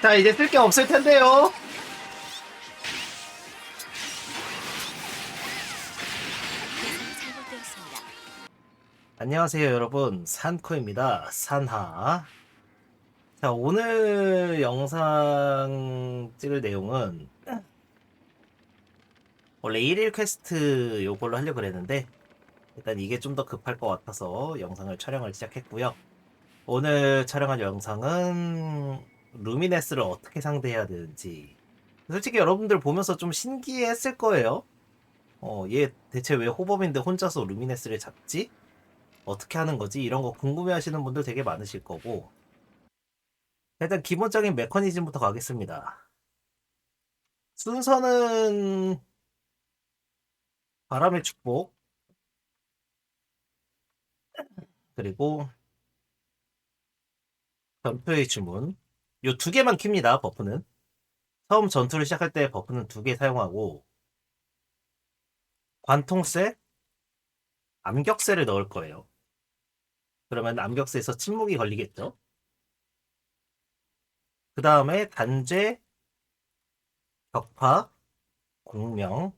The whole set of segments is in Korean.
자, 이제 쓸 게 없을 텐데요. 안녕하세요, 여러분. 산코입니다. 산하. 자, 오늘 영상 찍을 내용은 원래 1일 퀘스트 요걸로 하려고 그랬는데 일단 이게 좀 더 급할 것 같아서 영상을 촬영을 시작했고요. 오늘 촬영할 영상은 루미네스를 어떻게 상대해야 되는지 솔직히 여러분들 보면서 좀 신기했을 거예요. 어, 얘 대체 왜 호범인데 혼자서 루미네스를 잡지? 어떻게 하는 거지? 이런 거 궁금해 하시는 분들 되게 많으실 거고. 일단 기본적인 메커니즘부터 가겠습니다. 순서는 바람의 축복, 그리고 전투의 주문. 요 두 개만 킵니다, 버프는. 처음 전투를 시작할 때 버프는 두 개 사용하고, 관통쇠, 암격쇠를 넣을 거예요. 그러면 암격쇠에서 침묵이 걸리겠죠. 그 다음에 단죄, 격파, 공명.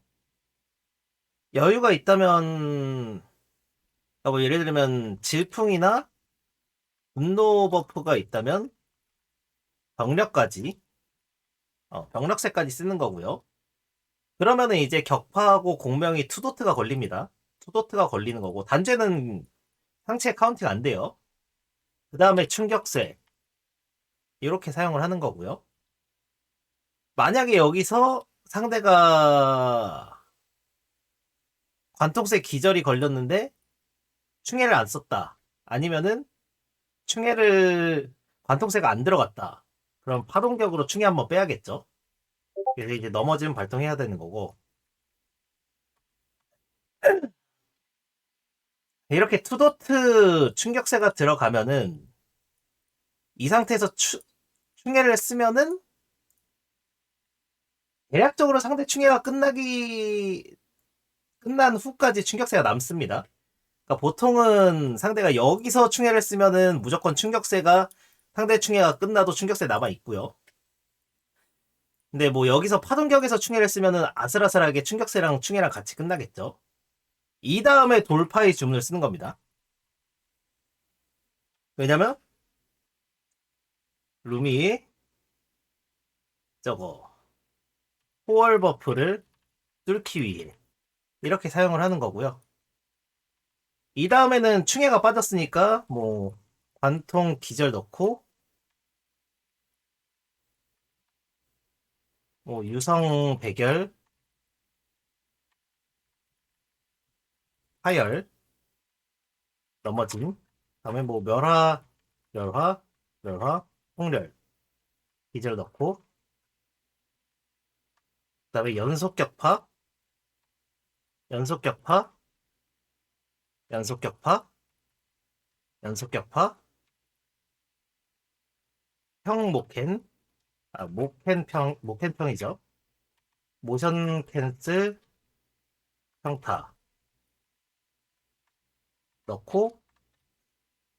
여유가 있다면, 그러니까 뭐 예를 들면 질풍이나 분노 버프가 있다면 병력까지, 어, 병력세까지 쓰는 거고요. 그러면은 이제 격파하고 공명이 투도트가 걸립니다. 투도트가 걸리는 거고 단죄는 상체 카운팅 안 돼요. 그 다음에 충격쇠 이렇게 사용을 하는 거고요. 만약에 여기서 상대가 관통쇠 기절이 걸렸는데 충해를 안 썼다. 아니면은 충해를 관통쇠가 안 들어갔다. 그럼 파동격으로 충해 한번 빼야겠죠. 그래서 이제 넘어지면 발동해야 되는 거고 이렇게 투도트 충격세가 들어가면은 이 상태에서 추, 충해를 쓰면은 대략적으로 상대 충해가 끝나기 끝난 후까지 충격세가 남습니다. 그러니까 보통은 상대가 여기서 충해를 쓰면은 무조건 충격세가 상대 충해가 끝나도 충격세 남아 있고요. 근데 뭐 여기서 파동격에서 충해를 쓰면은 아슬아슬하게 충격세랑 충해랑 같이 끝나겠죠. 이 다음에 돌파의 주문을 쓰는 겁니다. 왜냐면 룸이 저거 포월 버프를 뚫기 위해 이렇게 사용을 하는 거고요. 이 다음에는 충해가 빠졌으니까 뭐 관통 기절 넣고 뭐 유성 배결 하열 넘어짐. 다음에 뭐 멸화 멸화 멸화 홍렬 기절 넣고. 그 다음에 연속 격파 연속 격파 연속 격파 연속 격파 평목캔. 아 목캔 평 목캔 평이죠. 모션 캔슬 평타. 넣고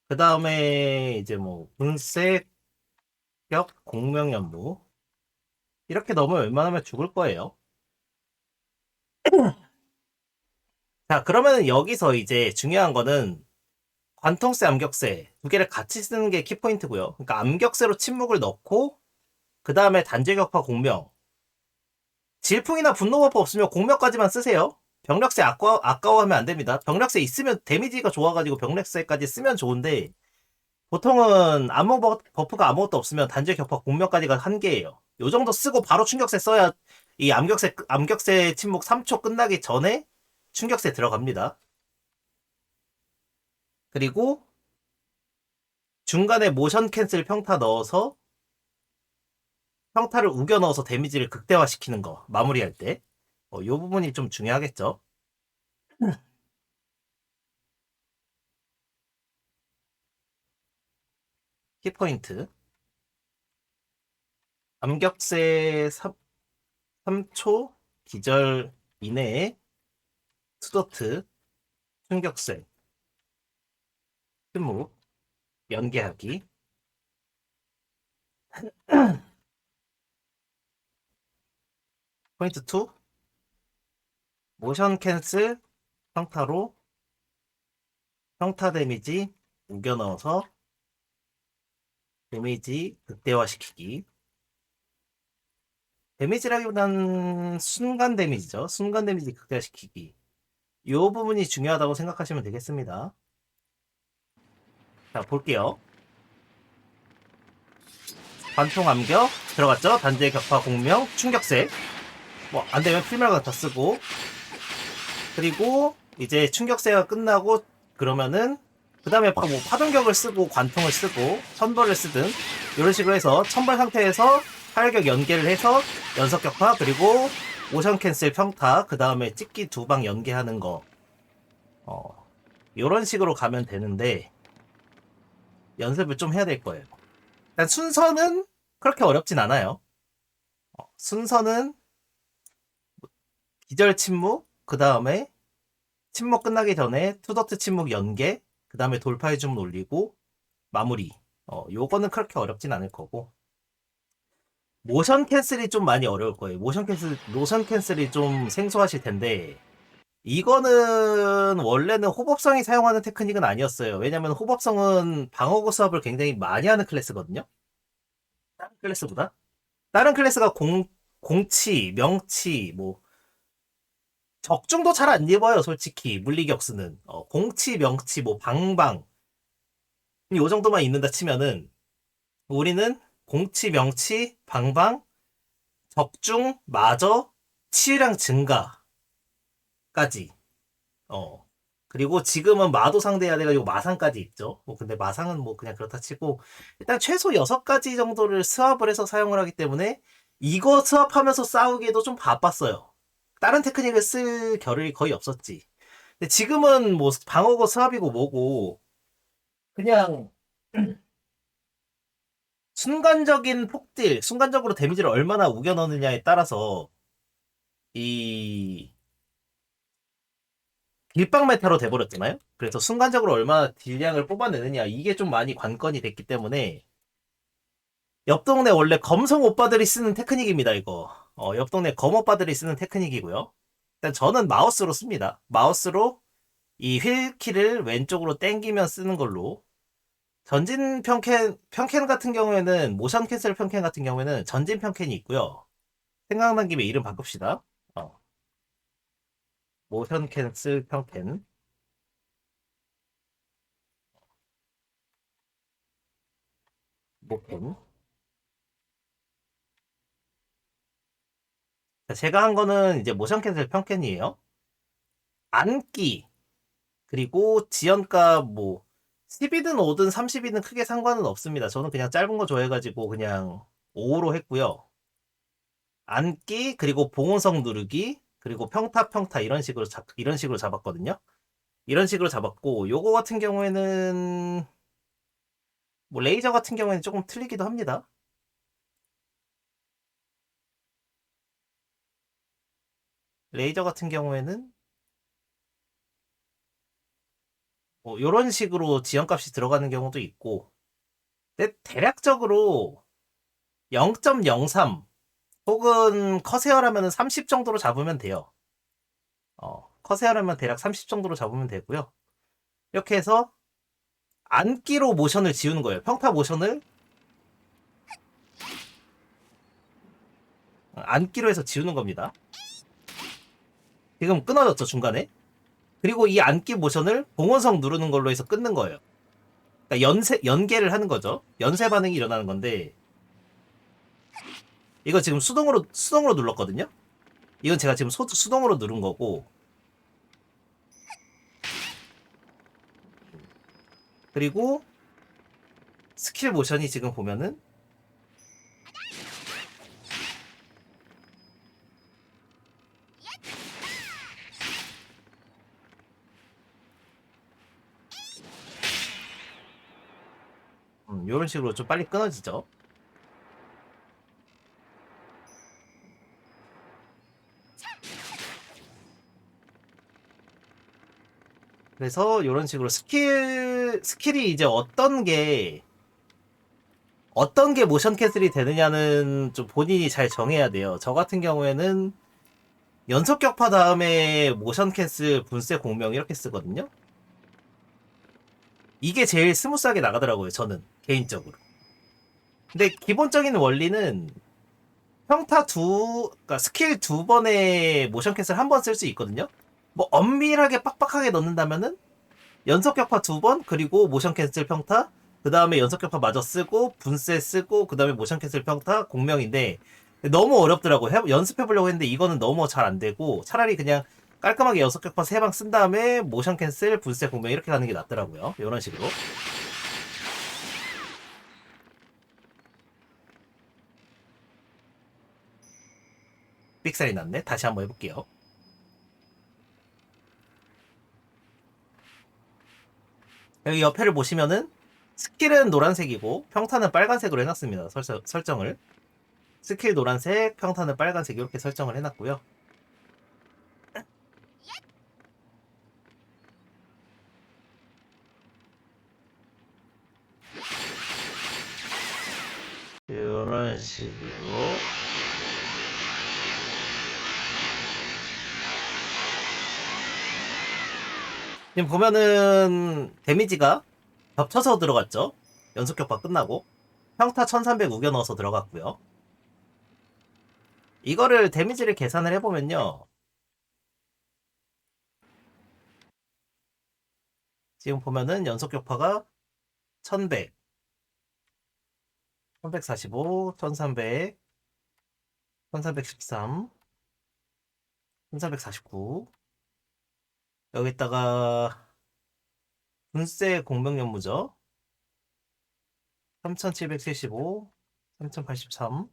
그 다음에 이제 뭐 분쇄 격 공명연무. 이렇게 넣으면 웬만하면 죽을 거예요. 자 그러면 여기서 이제 중요한 거는 관통쇠 암격쇠 두 개를 같이 쓰는 게 키포인트고요. 그러니까 암격쇠로 침묵을 넣고 그 다음에 단죄격파 공명 질풍이나 분노 버프 없으면 공명까지만 쓰세요. 병력세 아까, 아까워하면 안 됩니다. 병력세 있으면 데미지가 좋아가지고 병력세까지 쓰면 좋은데 보통은 버- 버프가 아무것도 없으면 단죄 격파 공명까지가 한계예요. 요 정도 쓰고 바로 충격세 써야 이 암격세 암격세 침묵 3초 끝나기 전에 충격세 들어갑니다. 그리고 중간에 모션 캔슬 평타 넣어서 평타를 우겨 넣어서 데미지를 극대화시키는 거 마무리할 때. 어, 요 부분이 좀 중요하겠죠. 키포인트. 암격세 3, 3초 기절 이내에 투더트, 충격세, 침묵, 연계하기. 포인트 2 모션 캔슬 평타로. 평타 데미지 우겨 넣어서 데미지 극대화시키기. 데미지라기보단 순간 데미지죠. 순간 데미지 극대화시키기. 이 부분이 중요하다고 생각하시면 되겠습니다 자 볼게요. 관통 암격 들어갔죠? 단지의 격파 공명? 충격세. 뭐 안되면 필멸 같아 쓰고. 그리고 이제 충격세가 끝나고 그러면은 그 다음에 뭐 파동격을 쓰고 관통을 쓰고 천벌을 쓰든 이런 식으로 해서 천벌 상태에서 활격 연계를 해서 연속 격파 그리고 오션 캔슬 평타 그 다음에 찍기 두 방 연계하는 거. 어, 이런 식으로 가면 되는데 연습을 좀 해야 될 거예요. 일단 순서는 그렇게 어렵진 않아요. 어, 순서는 기절 침묵 그 다음에 침묵 끝나기 전에 투더트 침묵 연계, 그 다음에 돌파의 줌 올리고, 마무리. 어, 요거는 그렇게 어렵진 않을 거고. 모션 캔슬이 좀 많이 어려울 거예요. 모션 캔슬, 모션 캔슬이 좀 생소하실 텐데, 이거는 원래는 호법성이 사용하는 테크닉은 아니었어요. 왜냐면 호법성은 방어구 수업을 굉장히 많이 하는 클래스거든요. 다른 클래스보다. 다른 클래스가 공, 공치, 명치, 뭐, 적중도 잘 안 입어요, 솔직히. 물리격수는. 어, 공치, 명치, 뭐, 방방. 요 정도만 있는다 치면은, 우리는 공치, 명치, 방방, 적중, 마저, 치유량 증가 까지. 어. 그리고 지금은 마도 상대해야 돼가지고 마상까지 있죠. 뭐, 근데 마상은 뭐 그냥 그렇다 치고, 일단 최소 6가지 정도를 스왑을 해서 사용을 하기 때문에, 이거 스왑하면서 싸우기에도 좀 바빴어요. 다른 테크닉을 쓸 겨를이 거의 없었지. 근데 지금은 뭐 방어고 스왑이고 뭐고 그냥 순간적인 폭딜, 순간적으로 데미지를 얼마나 우겨 넣느냐에 따라서 이 길빵 메타로 돼버렸잖아요. 그래서 순간적으로 얼마나 딜량을 뽑아내느냐 이게 좀 많이 관건이 됐기 때문에 옆 동네 원래 검성 오빠들이 쓰는 테크닉입니다 이거. 어, 옆 동네 검 오빠들이 쓰는 테크닉이고요. 일단 저는 마우스로 씁니다. 마우스로 이 휠키를 왼쪽으로 당기면 쓰는 걸로 전진 평캔 평캔 같은 경우에는 모션 캔슬 평캔 같은 경우에는 전진 평캔이 있고요. 생각난 김에 이름 바꿉시다. 어. 모션 캔슬 평캔. 모캔. 자, 제가 한 거는 이제 모션 캔슬 평캔이에요. 앉기 그리고 지연가 뭐 10이든 5든 30이든 크게 상관은 없습니다. 저는 그냥 짧은 거 좋아해가지고 그냥 5로 했고요. 앉기 그리고 봉온성 누르기 그리고 평타 평타 이런 식으로 잡 이런 식으로 잡았거든요. 이런 식으로 잡았고 요거 같은 경우에는 뭐 레이저 같은 경우에는 조금 틀리기도 합니다. 레이저 같은 경우에는 뭐 이런 식으로 지연값이 들어가는 경우도 있고 근데 대략적으로 0.03 혹은 커세어라면 30 정도로 잡으면 돼요. 어, 커세어라면 대략 30 정도로 잡으면 되고요. 이렇게 해서 안기로 모션을 지우는 거예요. 평타 모션을 안기로 해서 지우는 겁니다. 지금 끊어졌죠 중간에 그리고 이 안기 모션을 봉원성 누르는 걸로 해서 끊는 거예요 그러니까 연세, 연계를 하는 거죠 연쇄 반응이 일어나는 건데 이거 지금 수동으로 수동으로 눌렀거든요 이건 제가 지금 소, 수동으로 누른 거고 그리고 스킬 모션이 지금 보면은 음, 이런 식으로 좀 빨리 끊어지죠. 그래서 이런 식으로 스킬 스킬이 이제 어떤 게 어떤 게 모션 캔슬이 되느냐는 좀 본인이 잘 정해야 돼요. 저 같은 경우에는 연속 격파 다음에 모션 캔슬 분쇄 공명 이렇게 쓰거든요. 이게 제일 스무스하게 나가더라고요. 저는 개인적으로. 근데 기본적인 원리는 평타 두, 그러니까 스킬 두 번에 모션 캔슬 한 번 쓸 수 있거든요. 뭐 엄밀하게 빡빡하게 넣는다면은 연속 격파 두 번, 그리고 모션 캔슬 평타, 그 다음에 연속 격파 마저 쓰고, 분쇄 쓰고, 그 다음에 모션 캔슬 평타, 공명인데, 너무 어렵더라고요. 해- 연습해보려고 했는데, 이거는 너무 잘 안 되고, 차라리 그냥 깔끔하게 연속 격파 세 방 쓴 다음에, 모션 캔슬, 분쇄, 공명 이렇게 가는 게 낫더라고요. 이런 식으로. 삑살이 났네. 다시 한번 해볼게요. 여기 옆에를 보시면은 스킬은 노란색이고 평타는 빨간색으로 해놨습니다. 설정, 설정을. 스킬 노란색, 평타는 빨간색 이렇게 설정을 해놨고요. 이런 식으로 지금 보면은 데미지가 겹쳐서 들어갔죠. 연속 격파 끝나고 평타 1300 우겨 넣어서 들어갔고요. 이거를 데미지를 계산을 해보면요. 지금 보면은 연속 격파가 1100, 1145, 1300, 1313, 1349, 여기다가 분쇄 공명연무죠. 3775, 3083.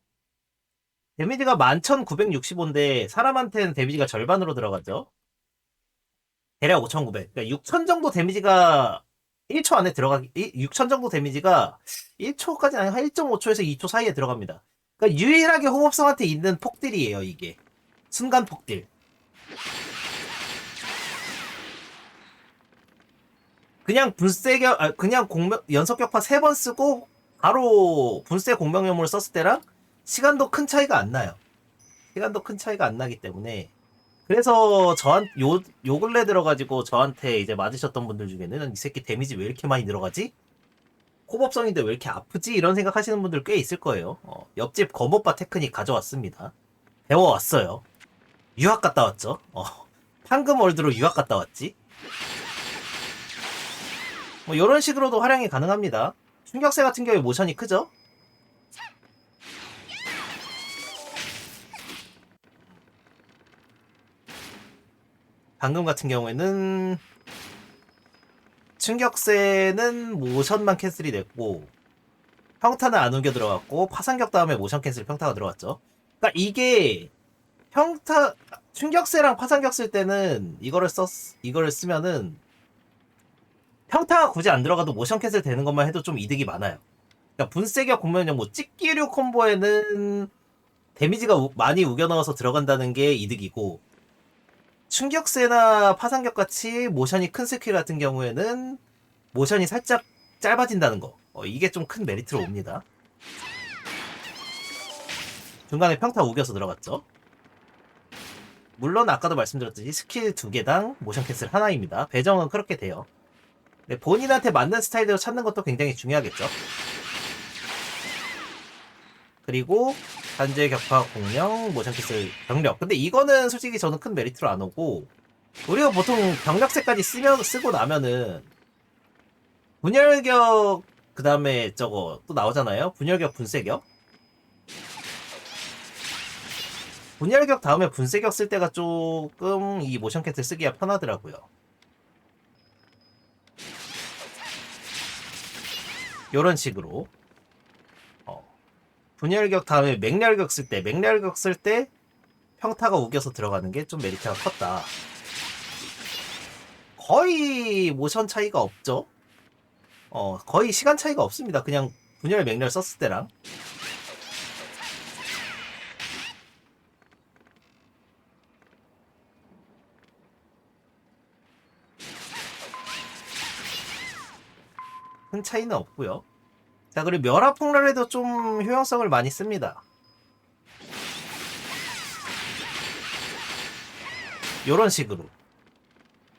데미지가 11,965인데 사람한테는 데미지가 절반으로 들어가죠. 대략 5,900. 그러니까 6,000 정도 데미지가 1초 안에 들어가기, 6,000 정도 데미지가 1초까지 아니고 한 1.5초에서 2초 사이에 들어갑니다. 그러니까 유일하게 호흡성한테 있는 폭딜이에요, 이게. 순간 폭딜. 그냥 분쇄격, 아, 그냥 공명, 연속격파 3번 쓰고, 바로 분쇄 공명염을 썼을 때랑 시간도 큰 차이가 안 나요. 시간도 큰 차이가 안 나기 때문에. 그래서 저한, 요, 요 근래 들어가지고 저한테 이제 맞으셨던 분들 중에는 이 새끼 데미지 왜 이렇게 많이 들어가지? 호법성인데 왜 이렇게 아프지? 이런 생각 하시는 분들 꽤 있을 거예요. 어, 옆집 검오빠 테크닉 가져왔습니다. 배워왔어요. 유학 갔다 왔죠. 어, 황금 월드로 유학 갔다 왔지. 뭐 이런 식으로도 활용이 가능합니다. 충격세 같은 경우에 모션이 크죠? 방금 같은 경우에는 충격세는 모션만 캔슬이 됐고 평타는 안 우겨 들어갔고 파상격 다음에 모션 캔슬 평타가 들어갔죠. 그러니까 이게 평타 충격세랑 파상격 쓸 때는 이거를 썼 이거를 쓰면은 평타가 굳이 안 들어가도 모션 캔슬 되는 것만 해도 좀 이득이 많아요. 그러니까 분쇄격 공면형 뭐 찍기류 콤보에는 데미지가 우- 많이 우겨 넣어서 들어간다는 게 이득이고 충격세나 파상격 같이 모션이 큰 스킬 같은 경우에는 모션이 살짝 짧아진다는 거. 어, 이게 좀 큰 메리트로 옵니다. 중간에 평타 우겨서 들어갔죠. 물론 아까도 말씀드렸듯이 스킬 두 개당 모션 캔슬 하나입니다. 배정은 그렇게 돼요. 네, 본인한테 맞는 스타일대로 찾는 것도 굉장히 중요하겠죠. 그리고 단죄 격파 공령 모션 캔슬 병력. 근데 이거는 솔직히 저는 큰 메리트로 안 오고 우리가 보통 병력세까지 쓰면 쓰고 나면은 분열격 그 다음에 저거 또 나오잖아요. 분열격 분쇄격. 분열격 다음에 분쇄격 쓸 때가 조금 이 모션 캔슬 쓰기가 편하더라고요. 요런 식으로 어, 분열격 다음에 맹렬격 쓸 때 맹렬격 쓸 때 평타가 우겨서 들어가는 게 좀 메리트가 컸다. 거의 모션 차이가 없죠. 어, 거의 시간 차이가 없습니다. 그냥 분열 맹렬 썼을 때랑. 큰 차이는 없고요. 자, 그리고 멸화폭랄에도 좀 효용성을 많이 씁니다. 요런 식으로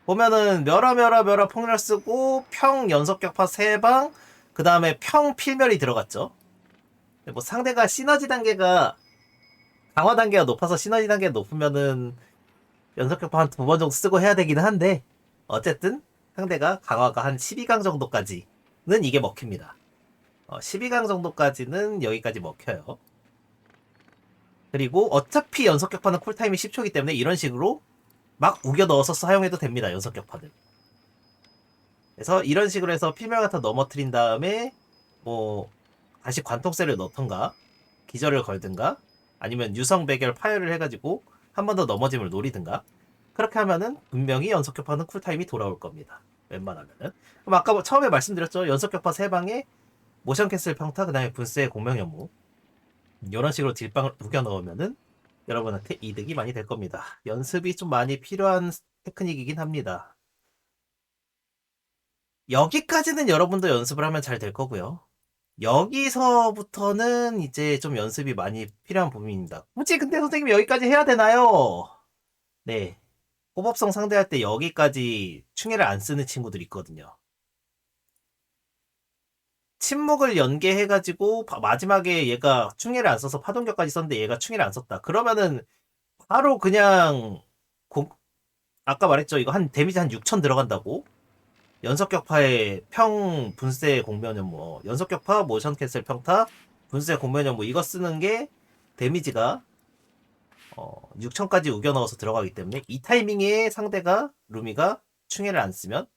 보면은 멸화 멸화 멸화 폭렬 쓰고 평 연속 격파 3방 그 다음에 평 필멸이 들어갔죠 뭐 상대가 시너지 단계가 강화 단계가 높아서 시너지 단계가 높으면은 연속 격파 한 두 번 정도 쓰고 해야 되기는 한데 어쨌든 상대가 강화가 한 12강 정도까지 는 이게 먹힙니다 어, 12강 정도까지는 여기까지 먹혀요 그리고 어차피 연속 격파는 쿨타임이 10초이기 때문에 이런 식으로 막 우겨 넣어서 사용해도 됩니다. 연속 격파는. 그래서 이런 식으로 해서 필멸 같은 넘어뜨린 다음에 뭐 다시 관통세를 넣던가 기절을 걸든가 아니면 유성 배결 파열을 해가지고 한 번 더 넘어짐을 노리든가 그렇게 하면은 분명히 연속 격파는 쿨타임이 돌아올 겁니다. 웬만하면은. 그럼 아까 뭐 처음에 말씀드렸죠. 연속 격파 3방에 모션 캔슬 평타 그 다음에 분쇄의 공명 연무 이런 식으로 딜빵을 우겨 넣으면은 여러분한테 이득이 많이 될 겁니다. 연습이 좀 많이 필요한 테크닉이긴 합니다. 여기까지는 여러분도 연습을 하면 잘 될 거고요. 여기서부터는 이제 좀 연습이 많이 필요한 부분입니다. 굳이 근데 선생님 여기까지 해야 되나요? 네. 호법성 상대할 때 여기까지 충해를 안 쓰는 친구들 있거든요. 침묵을 연계해가지고 바- 마지막에 얘가 충해를 안 써서 파동격까지 썼는데 얘가 충해를 안 썼다. 그러면은 바로 그냥 공- 아까 말했죠. 이거 한 데미지 한 6천 들어간다고. 연속격파에 평 분쇄 공면은 뭐 연속격파 모션 캔슬 평타 분쇄 공면은 뭐 이거 쓰는 게 데미지가 어 6천까지 우겨 넣어서 들어가기 때문에 이 타이밍에 상대가 루미가 충해를 안 쓰면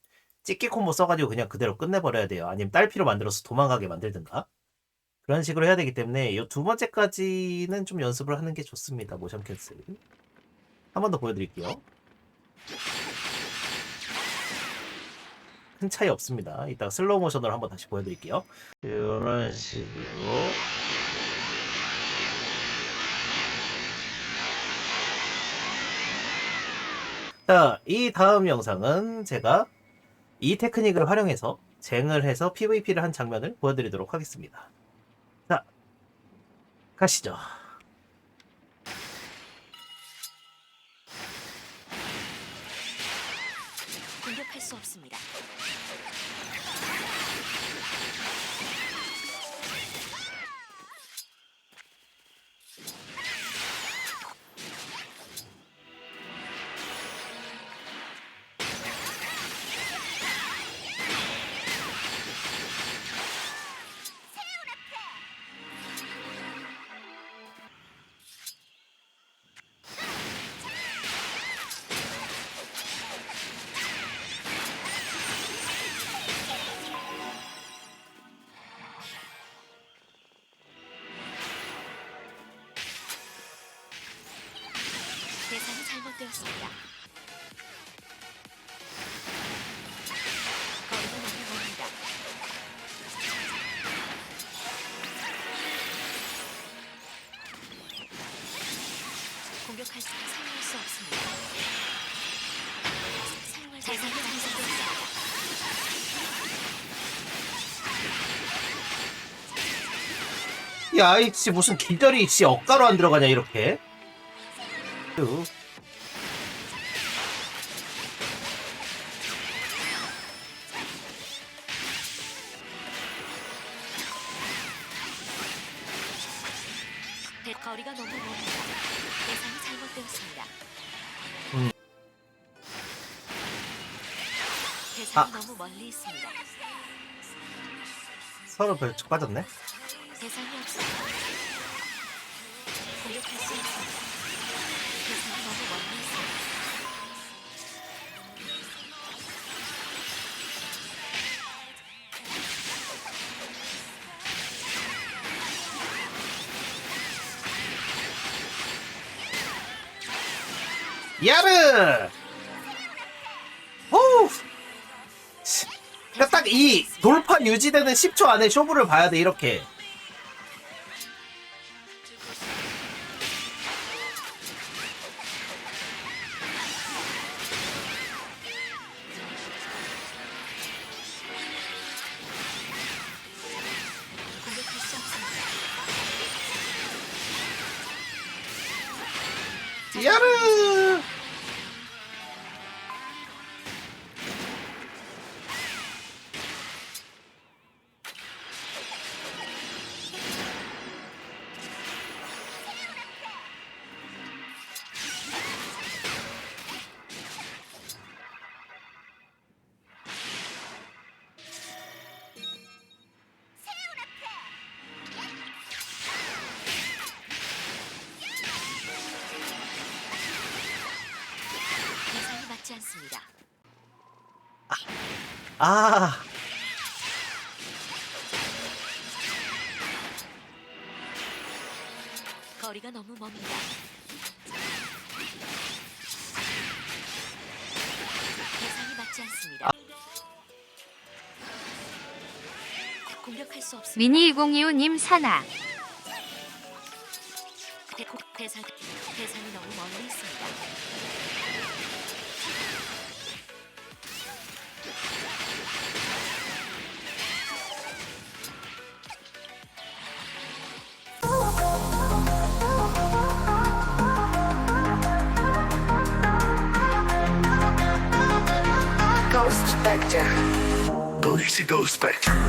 찍기 콤보 써가지고 그냥 그대로 끝내버려야 돼요. 아니면 딸피로 만들어서 도망가게 만들든가. 그런 식으로 해야 되기 때문에 이 두 번째까지는 좀 연습을 하는 게 좋습니다. 모션 캔슬. 한 번 더 보여드릴게요. 큰 차이 없습니다. 이따가 슬로우 모션으로 한번 다시 보여드릴게요. 이런 식으로. 자, 이 다음 영상은 제가 이 테크닉을 활용해서 쟁을 해서 PVP를 한 장면을 보여드리도록 하겠습니다. 자, 가시죠. 공격할 수 없습니다. 야, 이씨 무슨 기절이 씨 억가로 안 들어가냐 이렇게. 거리가 너무 멀니다. 대상이 잘못되었습니다. 음. 대상이 아. 너무 멀리 있습니다. 서로 별쪽 빠졌네. 대상이 없습니다. 공격할 수 없습니다. 대상이 너무 멀리 있습니다. 야르! 오! 그러니까 딱 이 돌파 유지되는 10초 안에 쇼부를 봐야 돼 이렇게. 아, 거리가 너무 멉니다. 대상이 맞지 않습니다. 공격할 수 없습니다. 미니 2025님 사나 대, 대상 대상이 너무 멀리 있습니다. Spectre. Police Ghost Spectre.